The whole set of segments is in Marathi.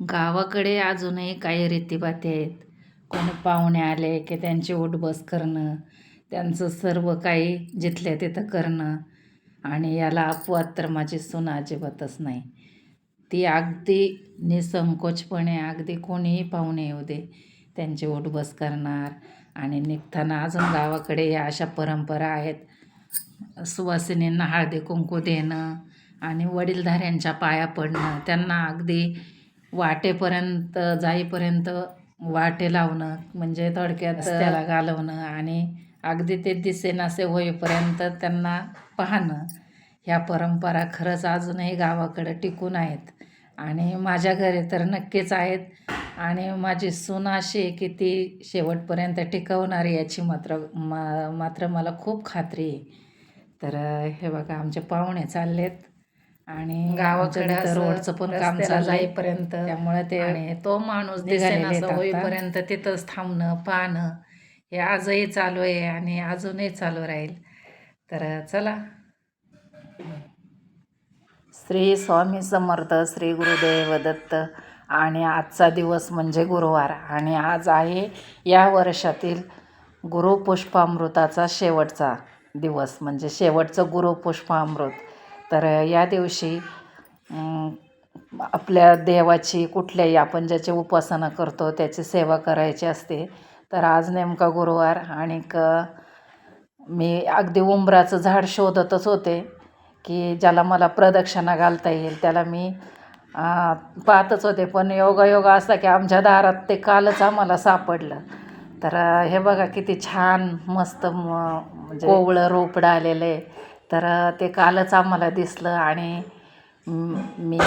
गावाकडे अजूनही काही रीतीभाती आहेत. कोणी पाहुणे आले की त्यांची उठबस करणं त्यांचं सर्व काही जिथल्या तिथं करणं आणि याला अपवाद तर माझी सून अजिबातच नाही. ती अगदी निसंकोचपणे अगदी कोणीही पाहुणे येऊ दे त्यांची उठबस करणार आणि निघताना अजून गावाकडे या अशा परंपरा आहेत. सुवासिनींना हळदी कुंकू देणं आणि वडीलधाऱ्यांच्या पाया पडणं त्यांना अगदी वाटेपर्यंत जाईपर्यंत वाटे लावणं म्हणजे थोडक्यात त्याला घालवणं आणि अगदी ते दिसेनासे होईपर्यंत त्यांना पाहणं. ह्या परंपरा खरंच अजूनही गावाकडं टिकून आहेत आणि माझ्या घरी तर नक्कीच आहेत. आणि माझी सून अशी आहे की ती शेवटपर्यंत टिकवणारी याची मात्र मा मात्र मला खूप खात्री आहे. तर हे बघा आमचे पाहुणे चाललेत. आणि गावाकडे रोडचं पण काम चालू जाईपर्यंत त्यामुळे ते आणि तो माणूस दिसेनासा होईपर्यंत तिथंच थांबणं पाहणं हे आजही चालू आहे आणि अजूनही चालू राहील. तर चला. श्री स्वामी समर्थ श्री गुरुदेव दत्त आणि आजचा दिवस म्हणजे गुरुवार आणि आज आहे या वर्षातील गुरुपुष्पामृताचा शेवटचा दिवस म्हणजे शेवटचं गुरुपुष्पामृत. तर या दिवशी आपल्या देवाची कुठल्याही आपण ज्याची उपासना करतो त्याची सेवा करायची असते. तर आज नेमका गुरुवार आणि मी अगदी उंबराचं झाड शोधतच होते की ज्याला मला प्रदक्षिणा घालता येईल त्याला मी पाहतच होते. पण योगायोगा असा की आमच्या दारात ते कालच आम्हाला सापडलं. तर हे बघा किती छान मस्त म्हणजे कोवळं रोपडं आलेलं आहे. तर ते कालच आम्हाला दिसलं आणि मी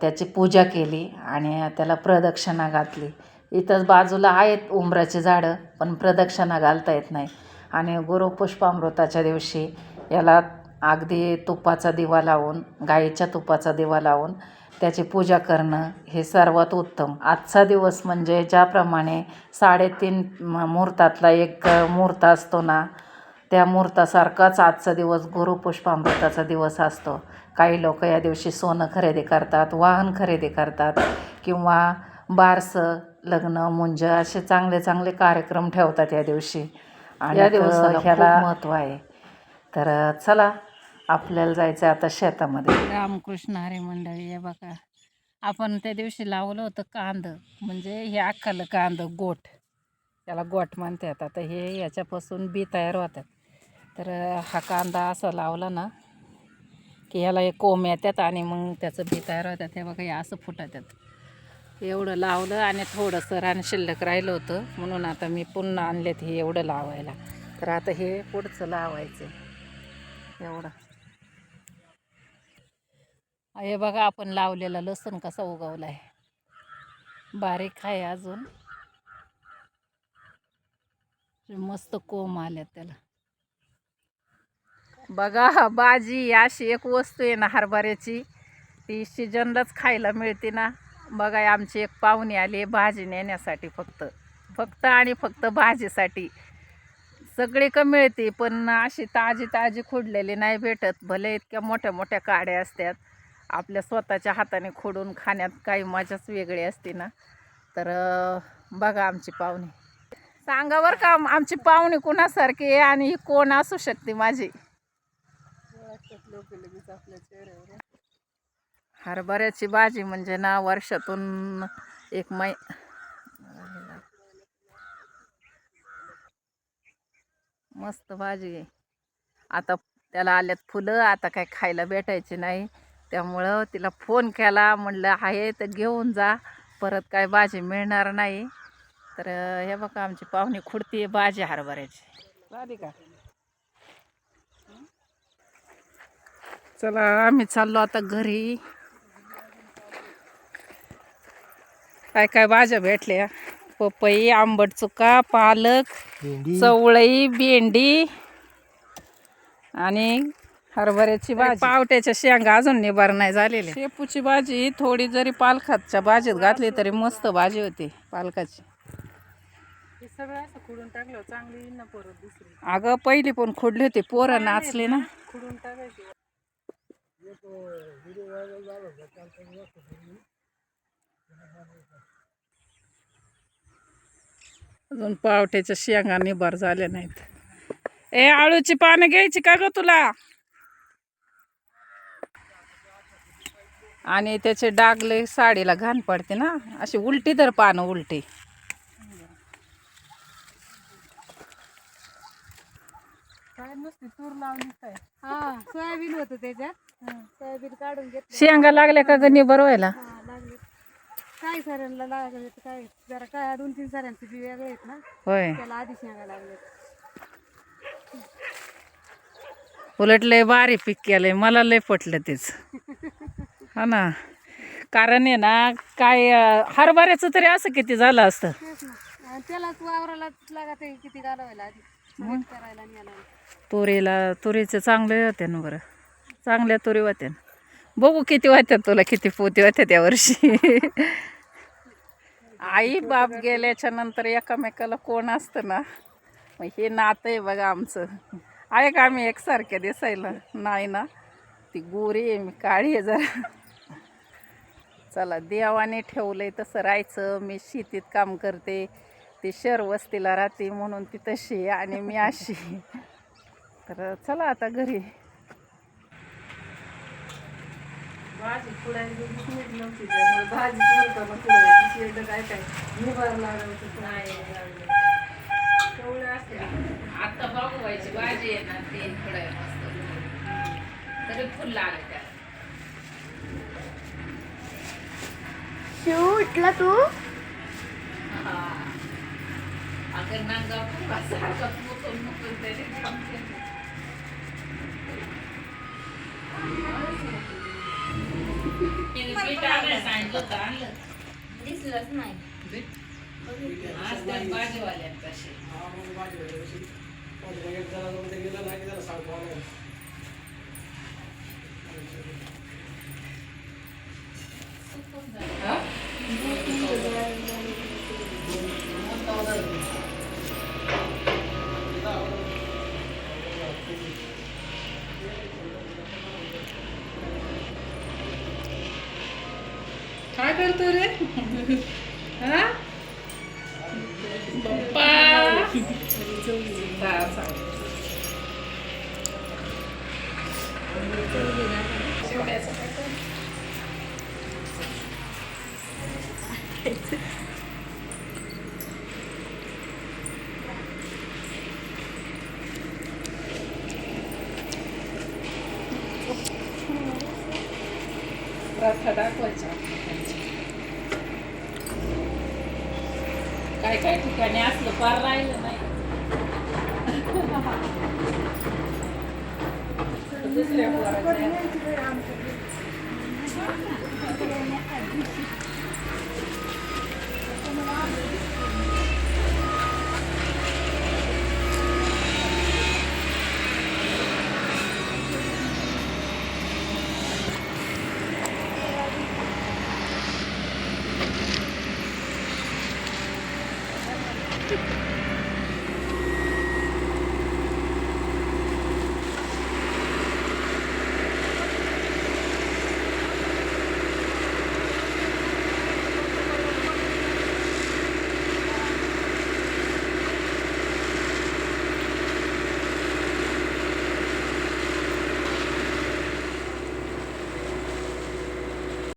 त्याची पूजा केली आणि त्याला प्रदक्षिणा घातली. इथंच बाजूला आहेत उंबराची झाडं पण प्रदक्षिणा घालता येत नाही. आणि गुरुपुष्पामृताच्या दिवशी याला अगदी तुपाचा दिवा लावून गाईच्या तुपाचा दिवा लावून त्याची पूजा करणं हे सर्वात उत्तम. आजचा दिवस म्हणजे ज्याप्रमाणे साडेतीन मुहूर्तातला एक मुहूर्त असतो ना त्या मुहूर्तासारखाच आजचा दिवस गुरुपुष्पामृताचा दिवस असतो. काही लोक या दिवशी सोनं खरेदी करतात वाहन खरेदी करतात किंवा बारसं लग्न मुंज असे चांगले चांगले कार्यक्रम ठेवतात या दिवशी. आणि या दिवसाला ह्याला महत्त्व आहे. तर चला आपल्याला जायचं आता शेतामध्ये. रामकृष्ण हरे मंडळी हे बघा. आपण त्या दिवशी लावलं होतं कांद म्हणजे हे अख्खालं कांद गोठ. त्याला गोठ म्हणतात. आता हे याच्यापासून बी तयार होतात. तर हा कांदा असा लावला ना की ह्याला एक कोंब येतात आणि मग त्याचं बी तयार होतात हे बघा हे असं फुटतात एवढं लावलं आणि थोडंसं रान शिल्लक राहिलं होतं. म्हणून आता मी पुन्हा आणलेत हे एवढं लावायला. तर आता हे पुढचं लावायचं. एवढं. हे बघा आपण लावलेला लसूण कसा उगवला आहे बारीक आहे अजून. मस्त कोंब आल्यात त्याला. बघा भाजी अशी एक वस्तू आहे ना हरभऱ्याची. ती सीजनलाच खायला मिळते ना. बघा आमची एक पाहुणी आली भाजी नेण्यासाठी फक्त. फक्त आणि फक्त भाजीसाठी. सगळी का मिळते पण अशी ताजी ताजी खोडलेली नाही भेटत. भले इतक्या मोठ्या मोठ्या काड्या असतात. आपल्या स्वतःच्या हाताने खोडून खाण्यात काही मजाच वेगळी असते ना. तर बघा आमची पाहुणी. सांगा बरं का आमची पाहुणी कुणासारखी आहे आणि ही कोण असू शकते माझी? हरभऱ्याची भाजी म्हणजे ना वर्षातून एक मै मस्त भाजी आहे. आता त्याला आल्यात फुलं आता काय खायला भेटायची नाही. त्यामुळं तिला फोन केला म्हणलं आहे तर घेऊन जा परत काय भाजी मिळणार नाही. तर हे बघा आमची पाहुणी खुडती आहे भाजी हरभऱ्याची. झाली का? चला आम्ही चाललो आता घरी. काय काय भाज्या भेटल्या? पपई आंबट चुका पालक चवळई भेंडी आणि हरभऱ्याची भाजी. पावट्याच्या शेंगा अजून निबार नाही झालेली शेपूची भाजी थोडी जरी पालखातच्या भाजीत घातली तरी मस्त भाजी होती पालकाची. अगं पहिली पण खोडली होती पोरं नाचले ना. खुडून टाकायची. अजून पावट्याच्या शेंगा निबार झाल्या नाहीत. ए आळूची पानं घ्यायची का ग तुला? आणि त्याचे डागले साडीला घाण पडते ना अशी उलटी तर पानं उलटी. काय नसते तूर लावली काय? हा सोयाबीन होतं त्याच्यात. सोयाबीन काढून घेतलं. शेंगा लागल्या का ग निबर व्हायला? हा, लागले. काय साऱ्यांना लागले काय जरा काय दोन तीन साऱ्यांचे बी वेगळे आहेत ना. होय. त्याला आधी शेंगा लागले उलट लय भारी पीक केलंय मला लय पटलं तेच. हा ना. कारण आहे ना काय अं, हरभऱ्याचं तरी असं किती झालं असतं. तेच ना. आणि त्यालाच वावराला किती घालवायला आधी करायला आणि याला. तुरीला तुरीचे चांगले होते ना बरं. चांगल्या तुरी होत्या. बघू किती होत्या तुला किती पोती होत्या त्या वर्षी. आई बाप गेल्याच्यानंतर एकामेकाला कोण असतं ना? मग हे नातं आहे बघा आमचं. आहे का आम्ही एकसारख्या दिसायला? नाही ना? ती गोरी आहे मी काळी आहे जरा. चला देवाने ठेवलंय तसं राहायचं. मी शेतीत काम करते. ती शहर वस्तीला राहते म्हणून ती तशी आणि मी अशी तर चला आता घरी. भाजी कुडायची नव्हती त्यामुळे भाजी कुडताना कुडायची शेड काय काय? निभार लागायचं आता बघू व्हायची भाजी ना ते थोडं मस्त तरी फुल लागले त्या शिव उठला तू? अगं नांगा सारखा मुकून मुकून तरी थांबते. बीट आणायला सांगितलं होतं, आणलं. दिसलंच नाही आज त्या भाजीवाल्यात तसे. हा? काय करतो रे? हा? पप्पा? हा, दाखवायच्या काय काय ठिकाणी असलं फार राहिलं नाही. दुसऱ्या